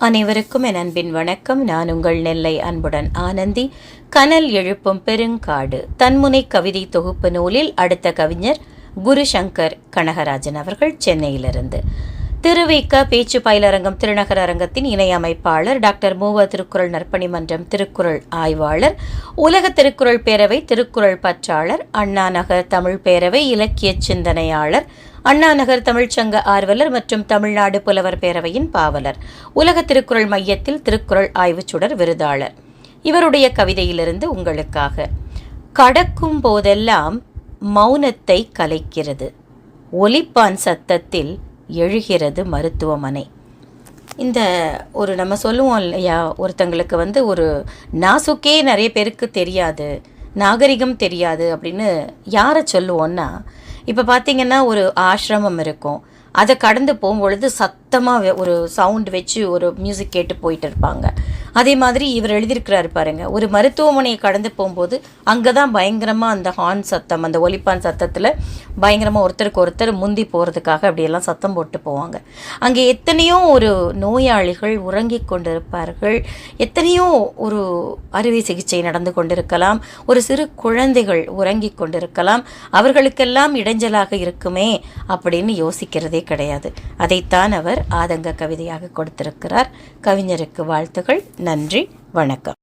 அனைவருக்கும் என் அன்பின் வணக்கம். நான் உங்கள் நெல்லை அன்புடன் ஆனந்தி. கனல் எழுப்பும் பெருங்காடு. தன்முனை கவிதை தொகுப்பு நூலில் அடுத்த கவிஞர் குரு சங்கர் கனகராஜன் அவர்கள் சென்னையிலிருந்து. திருவிக்க பேச்சு பயிலரங்கம் திருநகர அரங்கத்தின் இணை அமைப்பாளர் டாக்டர் மூவ திருக்குறள் நற்பணி மன்றம் திருக்குறள் ஆய்வாளர் உலக திருக்குறள் பேரவை திருக்குறள் பற்றாளர் அண்ணா நகர் தமிழ் பேரவை இலக்கிய சிந்தனையாளர் அண்ணா நகர் தமிழ்ச்சங்க ஆர்வலர் மற்றும் தமிழ்நாடு புலவர் பேரவையின் பாவலர். உலக திருக்குறள் மையத்தில் திருக்குறள் ஆய்வுச் சுடர் விருதாளர். இவருடைய கவிதையிலிருந்து உங்களுக்காக. கடக்கும் போதெல்லாம் மௌனத்தை கலைக்கிறது. ஒலிப்பான் சத்தத்தில் எழுகிறது மருத்துவமனை. இந்த ஒரு நம்ம சொல்லுவோம் இல்லையா? ஒருத்தங்களுக்கு வந்து ஒரு நாசுக்கே நிறைய பேருக்கு தெரியாது. நாகரிகம் தெரியாது அப்படின்னு யாரை சொல்லுவோன்னா இப்போ பார்த்தீங்கன்னா ஒரு ஆசிரமம் இருக்கும். அதை கடந்து போகும்பொழுது சத்தமாக ஒரு சவுண்ட் வச்சு ஒரு மியூசிக் கேட்டு போயிட்டு இருப்பாங்க. அதே மாதிரி இவர் எழுதியிருக்கிறாரு பாருங்க ஒரு மருத்துவமனையை கடந்து போகும்போது அங்கே தான் பயங்கரமாக அந்த ஹார்ன் சத்தம் அந்த ஒலிப்பான் சத்தத்தில் பயங்கரமாக ஒருத்தருக்கு ஒருத்தர் முந்தி போகிறதுக்காக அப்படியெல்லாம் சத்தம் போட்டு போவாங்க. அங்கே எத்தனையோ ஒரு நோயாளிகள் உறங்கி கொண்டிருப்பார்கள். எத்தனையோ ஒரு அறுவை சிகிச்சை நடந்து கொண்டிருக்கலாம். ஒரு சிறு குழந்தைகள் உறங்கி கொண்டிருக்கலாம். அவர்களுக்கெல்லாம் இடைஞ்சலாக இருக்குமே அப்படின்னு யோசிக்கிறதே கிடையாது. அதைத்தான் அவர் ஆதங்க கவிதையாக கொடுத்திருக்கிறார். கவிஞருக்கு வாழ்த்துகள். நன்றி வணக்கம்.